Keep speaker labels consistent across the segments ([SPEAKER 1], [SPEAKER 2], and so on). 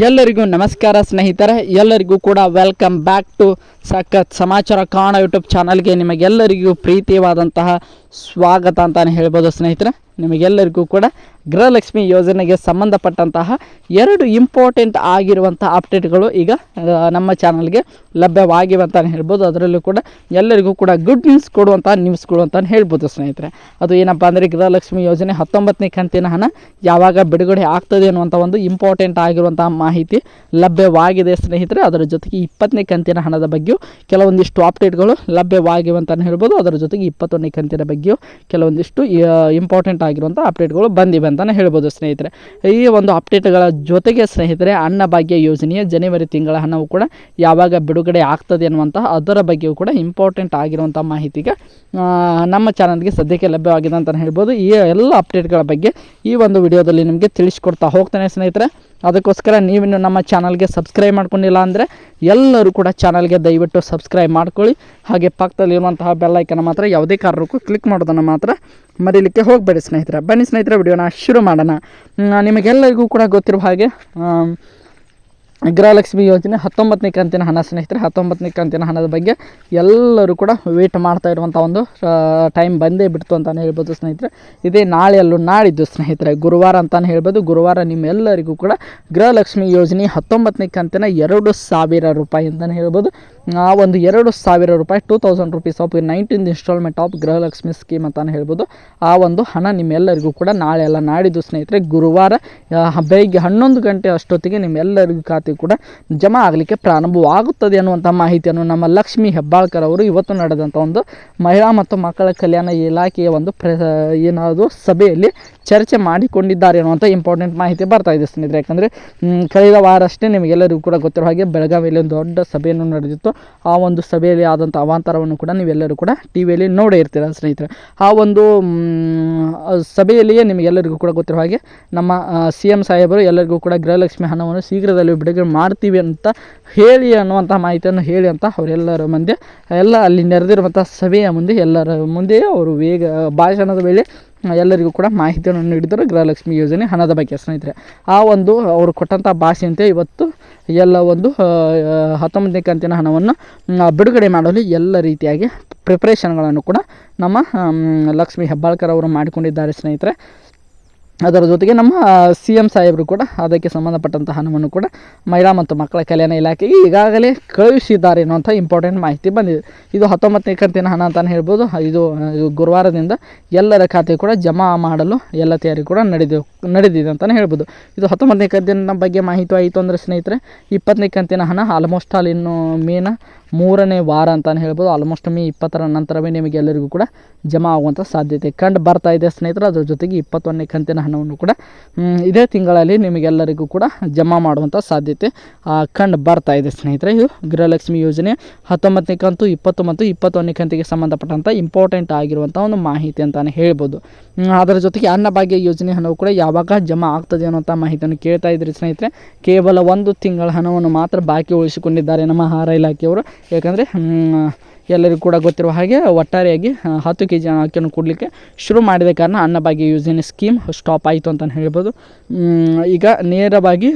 [SPEAKER 1] ಎಲ್ಲರಿಗೂ ನಮಸ್ಕಾರ ಸ್ನೇಹಿತರೆ, ಎಲ್ಲರಿಗೂ ಕೂಡ ವೆಲ್ಕಮ್ ಬ್ಯಾಕ್ ಟು ಸಖತ್ ಸಮಾಚಾರ ಕಾಣ ಯೂಟ್ಯೂಬ್ ಚಾನಲ್ಗೆ ನಿಮಗೆಲ್ಲರಿಗೂ ಪ್ರೀತಿಯವಾದಂತಹ ಸ್ವಾಗತ ಅಂತಲೇ ಹೇಳ್ಬೋದು ಸ್ನೇಹಿತರೆ. ನಿಮಗೆಲ್ಲರಿಗೂ ಕೂಡ ಗೃಹಲಕ್ಷ್ಮಿ ಯೋಜನೆಗೆ ಸಂಬಂಧಪಟ್ಟಂತಹ ಎರಡು ಇಂಪಾರ್ಟೆಂಟ್ ಆಗಿರುವಂಥ ಅಪ್ಡೇಟ್ಗಳು ಈಗ ನಮ್ಮ ಚಾನಲ್ಗೆ ಲಭ್ಯವಾಗಿವೆ ಅಂತಲೇ ಹೇಳ್ಬೋದು. ಅದರಲ್ಲೂ ಕೂಡ ಎಲ್ಲರಿಗೂ ಕೂಡ ಗುಡ್ ನ್ಯೂಸ್ ಕೊಡುವಂಥ ನ್ಯೂಸ್ಗಳು ಅಂತಲೇ ಹೇಳ್ಬೋದು ಸ್ನೇಹಿತರೆ. ಅದು ಏನಪ್ಪ ಅಂದರೆ ಗೃಹಲಕ್ಷ್ಮಿ ಯೋಜನೆ ಹತ್ತೊಂಬತ್ತನೇ ಕಂತಿನ ಹಣ ಯಾವಾಗ ಬಿಡುಗಡೆ ಆಗ್ತದೆ ಅನ್ನುವಂಥ ಒಂದು ಇಂಪಾರ್ಟೆಂಟ್ ಆಗಿರುವಂಥ ಮಾಹಿತಿ ಲಭ್ಯವಾಗಿದೆ ಸ್ನೇಹಿತರೆ. ಅದರ ಜೊತೆಗೆ ಇಪ್ಪತ್ತನೇ ಕಂತಿನ ಹಣದ ಬಗ್ಗೆಯೂ ಕೆಲವೊಂದಿಷ್ಟು ಅಪ್ಡೇಟ್ಗಳು ಲಭ್ಯವಾಗಿವೆ ಅಂತಲೇ ಹೇಳ್ಬೋದು. ಅದರ ಜೊತೆಗೆ ಇಪ್ಪತ್ತೊಂದನೇ ಕಂತಿನ ಬಗ್ಗೆಯೂ ಕೆಲವೊಂದಿಷ್ಟು ಇಂಪಾರ್ಟೆಂಟ್ ಆಗಿರುವಂಥ ಅಪ್ಡೇಟ್ಗಳು ಬಂದಿವೆ ಅಂತಲೇ ಹೇಳ್ಬೋದು ಸ್ನೇಹಿತರೆ. ಈ ಒಂದು ಅಪ್ಡೇಟ್ಗಳ ಜೊತೆಗೆ ಸ್ನೇಹಿತರೆ ಅನ್ನಭಾಗ್ಯ ಯೋಜನೆಯ ಜನವರಿ ತಿಂಗಳ ಹಣವು ಕೂಡ ಯಾವಾಗ ಬಿಡುಗಡೆ ಆಗ್ತದೆ ಅನ್ನುವಂತಹ ಅದರ ಬಗ್ಗೆಯೂ ಕೂಡ ಇಂಪಾರ್ಟೆಂಟ್ ಆಗಿರುವಂಥ ಮಾಹಿತಿಗೆ ನಮ್ಮ ಚಾನಲ್ಗೆ ಸದ್ಯಕ್ಕೆ ಲಭ್ಯವಾಗಿದೆ ಅಂತಲೇ ಹೇಳ್ಬೋದು. ಈ ಎಲ್ಲ ಅಪ್ಡೇಟ್ಗಳ ಬಗ್ಗೆ ಈ ಒಂದು ವಿಡಿಯೋದಲ್ಲಿ ನಿಮಗೆ ತಿಳಿಸ್ಕೊಡ್ತಾ ಹೋಗ್ತಾನೆ ಸ್ನೇಹಿತರೆ. ಅದಕ್ಕೋಸ್ಕರ ನೀವಿನ್ನು ನಮ್ಮ ಚಾನಲ್ಗೆ ಸಬ್ಸ್ಕ್ರೈಬ್ ಮಾಡ್ಕೊಂಡಿಲ್ಲ ಅಂದರೆ ಎಲ್ಲರೂ ಕೂಡ ಚಾನಲ್ಗೆ ದಯವಿಟ್ಟು ಸಬ್ಸ್ಕ್ರೈಬ್ ಮಾಡ್ಕೊಳ್ಳಿ. ಹಾಗೆ ಪಕ್ಕದಲ್ಲಿರುವಂತಹ ಬೆಲ್ಲೈಕನ್ನು ಮಾತ್ರ, ಯಾವುದೇ ಕಾರಣಕ್ಕೂ ಕ್ಲಿಕ್ ಮಾಡೋದನ್ನು ಮಾತ್ರ ಮರೀಲಿಕ್ಕೆ ಹೋಗಬೇಡಿ ಸ್ನೇಹಿತರೆ. ಬನ್ನಿ ಸ್ನೇಹಿತರೆ ವಿಡಿಯೋನ ಶುರು ಮಾಡೋಣ. ನಿಮಗೆಲ್ಲರಿಗೂ ಕೂಡ ಗೊತ್ತಿರುವ ಹಾಗೆ ಗೃಹಲಕ್ಷ್ಮಿ ಯೋಜನೆ ಹತ್ತೊಂಬತ್ತನೇ ಕಂತಿನ ಹಣ ಸ್ನೇಹಿತರೆ, ಹತ್ತೊಂಬತ್ತನೇ ಕಂತಿನ ಹಣದ ಬಗ್ಗೆ ಎಲ್ಲರೂ ಕೂಡ ವೇಟ್ ಮಾಡ್ತಾ ಇರುವಂಥ ಒಂದು ಟೈಮ್ ಬಂದೇ ಬಿಡ್ತು ಅಂತಲೇ ಹೇಳ್ಬೋದು ಸ್ನೇಹಿತರೆ. ಇದೇ ನಾಳೆಯಲ್ಲೂ ನಾಡಿದ್ದು ಸ್ನೇಹಿತರೆ, ಗುರುವಾರ ಅಂತಲೇ ಹೇಳ್ಬೋದು. ಗುರುವಾರ ನಿಮ್ಮೆಲ್ಲರಿಗೂ ಕೂಡ ಗೃಹಲಕ್ಷ್ಮಿ ಯೋಜನೆ ಹತ್ತೊಂಬತ್ತನೇ ಕಂತಿನ ಎರಡು ಸಾವಿರ ರೂಪಾಯಿ ಅಂತಲೇ ಹೇಳ್ಬೋದು. ಆ ಒಂದು ಎರಡು ಸಾವಿರ ರೂಪಾಯಿ two thousand rupees of nineteen installment of Gruhalakshmi scheme ಅಂತಲೇ ಹೇಳ್ಬೋದು. ಆ ಒಂದು ಹಣ ನಿಮ್ಮೆಲ್ಲರಿಗೂ ಕೂಡ ನಾಳೆ ಎಲ್ಲ ನಾಡಿದ್ದು ಸ್ನೇಹಿತರೆ. ಗುರುವಾರ ಬೆಳಗ್ಗೆ ಹನ್ನೊಂದು ಗಂಟೆ ಅಷ್ಟೊತ್ತಿಗೆ ನಿಮ್ಮೆಲ್ಲರಿಗೂ ಖಾತೆ ಕೂಡ ಜಮಾ ಆಗಲಿಕ್ಕೆ ಪ್ರಾರಂಭವಾಗುತ್ತದೆ ಅನ್ನುವಂಥ ಮಾಹಿತಿಯನ್ನು ನಮ್ಮ ಲಕ್ಷ್ಮಿ ಹೆಬ್ಬಾಳ್ಕರ್ ಅವರು ಇವತ್ತು ನಡೆದಂಥ ಒಂದು ಮಹಿಳಾ ಮತ್ತು ಮಕ್ಕಳ ಕಲ್ಯಾಣ ಇಲಾಖೆಯ ಒಂದು ಪ್ರ, ಏನಾದರೂ ಸಭೆಯಲ್ಲಿ ಚರ್ಚೆ ಮಾಡಿಕೊಂಡಿದ್ದಾರೆ ಅನ್ನುವಂಥ ಇಂಪಾರ್ಟೆಂಟ್ ಮಾಹಿತಿ ಬರ್ತಾ ಇದೆ ಸ್ನೇಹಿತರೆ. ಯಾಕಂದರೆ ಕಳೆದ ವಾರ ಅಷ್ಟೇ ನಿಮಗೆಲ್ಲರಿಗೂ ಕೂಡ ಗೊತ್ತಿರೋ ಹಾಗೆ ಬೆಳಗಾವಿಯಲ್ಲಿ ಒಂದು ದೊಡ್ಡ ಸಭೆಯನ್ನು ನಡೆದಿತ್ತು. ಆ ಒಂದು ಸಭೆಯಲ್ಲಿ ಆದಂಥ ಅವಾಂತರವನ್ನು ಕೂಡ ನೀವೆಲ್ಲರೂ ಕೂಡ ಟಿ ವಿಯಲ್ಲಿ ನೋಡೇ ಇರ್ತೀರ ಸ್ನೇಹಿತರೆ. ಆ ಒಂದು ಸಭೆಯಲ್ಲಿಯೇ ನಿಮಗೆಲ್ಲರಿಗೂ ಕೂಡ ಗೊತ್ತಿರೋ ಹಾಗೆ ನಮ್ಮ ಸಿ ಎಂ ಸಾಹೇಬರು ಎಲ್ಲರಿಗೂ ಕೂಡ ಗೃಹಲಕ್ಷ್ಮಿ ಹಣವನ್ನು ಶೀಘ್ರದಲ್ಲಿ ಬಿಡುಗಡೆ ಮಾಡ್ತೀವಿ ಅಂತ ಹೇಳಿ ಅನ್ನುವಂಥ ಮಾಹಿತಿಯನ್ನು ಹೇಳಿ ಅಂತ ಅವರೆಲ್ಲರ ಮುಂದೆ, ಎಲ್ಲ ಅಲ್ಲಿ ನೆರೆದಿರುವಂಥ ಸಭೆಯ ಮುಂದೆ, ಎಲ್ಲರ ಮುಂದೆ ಅವರು ವೇಗ, ಭಾಷಣದ ವೇಳೆ ಎಲ್ಲರಿಗೂ ಕೂಡ ಮಾಹಿತಿಯನ್ನು ನೀಡಿದರು ಗೃಹಲಕ್ಷ್ಮಿ ಯೋಜನೆ ಹಣದ ಬಗ್ಗೆ ಸ್ನೇಹಿತರೆ. ಆ ಒಂದು ಅವರು ಕೊಟ್ಟಂಥ ಭಾಷೆಯಂತೆ ಇವತ್ತು ಎಲ್ಲ ಒಂದು ಹತ್ತೊಂಬತ್ತನೇ ಕಂತಿನ ಹಣವನ್ನು ಬಿಡುಗಡೆ ಮಾಡಲು ಎಲ್ಲ ರೀತಿಯಾಗಿ ಪ್ರಿಪ್ರೇಷನ್ಗಳನ್ನು ಕೂಡ ನಮ್ಮ ಲಕ್ಷ್ಮೀ ಹೆಬ್ಬಾಳ್ಕರ್ ಅವರು ಮಾಡಿಕೊಂಡಿದ್ದಾರೆ ಸ್ನೇಹಿತರೆ. ಅದರ ಜೊತೆಗೆ ನಮ್ಮ ಸಿ ಎಂ ಸಾಹೇಬರು ಕೂಡ ಅದಕ್ಕೆ ಸಂಬಂಧಪಟ್ಟಂತಹ ಹಣವನ್ನು ಕೂಡ ಮಹಿಳಾ ಮತ್ತು ಮಕ್ಕಳ ಕಲ್ಯಾಣ ಇಲಾಖೆಗೆ ಈಗಾಗಲೇ ಕಳುಹಿಸಿದ್ದಾರೆ ಅನ್ನುವಂಥ ಇಂಪಾರ್ಟೆಂಟ್ ಮಾಹಿತಿ ಬಂದಿದೆ. ಇದು ಹತ್ತೊಂಬತ್ತನೇ ಕಂತಿನ ಹಣ ಅಂತಲೇ ಹೇಳ್ಬೋದು. ಇದು ಇದು ಗುರುವಾರದಿಂದ ಎಲ್ಲರ ಖಾತೆ ಕೂಡ ಜಮಾ ಮಾಡಲು ಎಲ್ಲ ತಯಾರಿ ಕೂಡ ನಡೆದು, ನಡೆದಿದೆ ಅಂತಲೇ ಹೇಳ್ಬೋದು. ಇದು ಹತ್ತೊಂಬತ್ತನೇ ಕಂತಿನ ಬಗ್ಗೆ ಮಾಹಿತಿ ಆಯಿತು ಅಂದರೆ ಸ್ನೇಹಿತರೆ, ಇಪ್ಪತ್ತನೇ ಕಂತಿನ ಹಣ ಆಲ್ಮೋಸ್ಟ್ ಆಲ್ ಇನ್ನು ಮೇನ ಮೂರನೇ ವಾರ ಅಂತಲೇ ಹೇಳ್ಬೋದು. ಆಲ್ಮೋಸ್ಟ್ ಮೇ ಇಪ್ಪತ್ತರ ನಂತರವೇ ನಿಮಗೆ ಎಲ್ಲರಿಗೂ ಕೂಡ ಜಮಾ ಆಗುವಂಥ ಸಾಧ್ಯತೆ ಕಂಡು ಬರ್ತಾ ಇದೆ ಸ್ನೇಹಿತರೆ. ಅದ್ರ ಜೊತೆಗೆ ಇಪ್ಪತ್ತೊಂದನೇ ಕಂತಿನ ಹಣವನ್ನು ಕೂಡ ಇದೇ ತಿಂಗಳಲ್ಲಿ ನಿಮಗೆಲ್ಲರಿಗೂ ಕೂಡ ಜಮಾ ಮಾಡುವಂಥ ಸಾಧ್ಯತೆ ಕಂಡು ಬರ್ತಾ ಇದೆ ಸ್ನೇಹಿತರೆ. ಇದು ಗೃಹಲಕ್ಷ್ಮಿ ಯೋಜನೆ ಹತ್ತೊಂಬತ್ತನೇ ಕಂತು ಇಪ್ಪತ್ತು ಮತ್ತು ಇಪ್ಪತ್ತೊಂದನೇ ಕಂತಿಗೆ ಸಂಬಂಧಪಟ್ಟಂಥ ಇಂಪಾರ್ಟೆಂಟ್ ಆಗಿರುವಂಥ ಒಂದು ಮಾಹಿತಿ ಅಂತಲೇ ಹೇಳ್ಬೋದು. ಅದರ ಜೊತೆಗೆ ಅನ್ನಭಾಗ್ಯ ಯೋಜನೆ ಹಣವು ಕೂಡ ಯಾವಾಗ ಜಮಾ ಆಗ್ತದೆ ಅನ್ನೋಂಥ ಮಾಹಿತಿಯನ್ನು ಕೇಳ್ತಾ ಇದ್ರಿ ಸ್ನೇಹಿತರೆ. ಕೇವಲ ಒಂದು ತಿಂಗಳ ಹಣವನ್ನು ಮಾತ್ರ ಬಾಕಿ ಉಳಿಸಿಕೊಂಡಿದ್ದಾರೆ ನಮ್ಮ ಆಹಾರ ಇಲಾಖೆಯವರು. ಯಾಕಂದರೆ ಎಲ್ಲರಿಗೂ ಕೂಡ ಗೊತ್ತಿರುವ ಹಾಗೆ ಒಟ್ಟಾರೆಯಾಗಿ ಹತ್ತು ಕೆ ಜಿ ಅಕ್ಕಿಯನ್ನು ಕೊಡಲಿಕ್ಕೆ ಶುರು ಮಾಡಿದ ಕಾರಣ ಅನ್ನಭಾಗ್ಯ ಯೋಜನೆ ಸ್ಕೀಮ್ ಸ್ಟಾಪ್ ಆಯಿತು ಅಂತಲೇ ಹೇಳ್ಬೋದು. ಈಗ ನೇರವಾಗಿ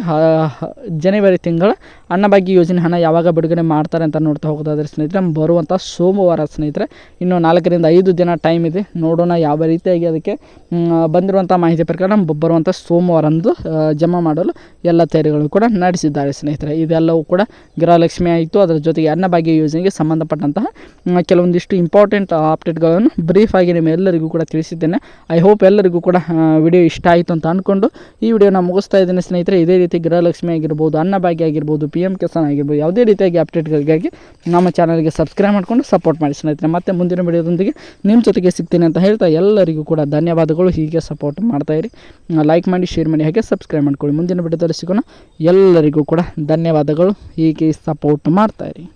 [SPEAKER 1] ಜನವರಿ ತಿಂಗಳ ಅನ್ನಭಾಗ್ಯ ಯೋಜನೆ ಹಣ ಯಾವಾಗ ಬಿಡುಗಡೆ ಮಾಡ್ತಾರೆ ಅಂತ ನೋಡ್ತಾ ಹೋಗೋದಾದ್ರೆ ಸ್ನೇಹಿತರೆ ಬರುವಂಥ ಸೋಮವಾರ ಸ್ನೇಹಿತರೆ. ಇನ್ನು ನಾಲ್ಕರಿಂದ ಐದು ದಿನ ಟೈಮ್ ಇದೆ. ನೋಡೋಣ ಯಾವ ರೀತಿಯಾಗಿ ಅದಕ್ಕೆ ಬಂದಿರುವಂಥ ಮಾಹಿತಿ ಪ್ರಕಾರ ಬರುವಂಥ ಸೋಮವಾರಂದು ಜಮಾ ಮಾಡಲು ಎಲ್ಲ ತಯಾರಿಗಳು ಕೂಡ ನಡೆಸಿದ್ದಾರೆ ಸ್ನೇಹಿತರೆ. ಇದೆಲ್ಲವೂ ಕೂಡ ಗೃಹಲಕ್ಷ್ಮಿ ಆಯಿತು. ಅದರ ಜೊತೆಗೆ ಅನ್ನಭಾಗ್ಯ ಯೋಜನೆಗೆ ಸಂಬಂಧಪಟ್ಟಂತಹ ಕೆಲವೊಂದಿಷ್ಟು ಇಂಪಾರ್ಟೆಂಟ್ ಅಪ್ಡೇಟ್ಗಳನ್ನು ಬ್ರೀಫಾಗಿ ನಿಮ್ಮೆಲ್ಲರಿಗೂ ಕೂಡ ತಿಳಿಸಿದ್ದೇನೆ. ಐ ಹೋಪ್ ಎಲ್ಲರಿಗೂ ಕೂಡ ವಿಡಿಯೋ ಇಷ್ಟ ಆಯಿತು ಅಂತ ಅಂದ್ಕೊಂಡು ಈ ವಿಡಿಯೋನ ಮುಗಿಸ್ತಾ ಇದ್ದೇನೆ ಸ್ನೇಹಿತರೆ. ಇದೇ ರೀತಿ ಗೃಹಲಕ್ಷ್ಮಿ ಆಗಿರ್ಬೋದು, ಅನ್ನಭಾಗ್ಯ ಆಗಿರ್ಬೋದು ಪಿ ಎಂ ಕಿಸಾನ್ ಆಗಿರ್ಬೋದು ಯಾವುದೇ ರೀತಿಯಾಗಿ ಅಪ್ಡೇಟ್ಗಳಿಗಾಗಿ ನಮ್ಮ ಚಾನಲ್ಗೆ ಸಬ್ಸ್ಕ್ರೈಬ್ ಮಾಡಿಕೊಂಡು ಸಪೋರ್ಟ್ ಮಾಡಿ ಸ್ನೇಹಿತರೆ. ಮತ್ತೆ ಮುಂದಿನ ವಿಡಿಯೋದೊಂದಿಗೆ ನಿಮ್ಮ ಜೊತೆಗೆ ಸಿಗ್ತೀನಿ ಅಂತ ಹೇಳ್ತಾ ಎಲ್ಲರಿಗೂ ಕೂಡ ಧನ್ಯವಾದಗಳು. ಹೀಗೆ ಸಪೋರ್ಟ್ ಮಾಡ್ತಾಯಿರಿ ಲೈಕ್ ಮಾಡಿ ಶೇರ್ ಮಾಡಿ, ಹಾಗೆ ಸಬ್ಸ್ಕ್ರೈಬ್ ಮಾಡ್ಕೊಳ್ಳಿ. ಮುಂದಿನ ವಿಡಿಯೋದಲ್ಲಿ ಸಿಗೋಣ. ಎಲ್ಲರಿಗೂ ಕೂಡ ಧನ್ಯವಾದಗಳು. ಹೀಗೆ ಸಪೋರ್ಟ್ ಮಾಡ್ತಾಯಿರಿ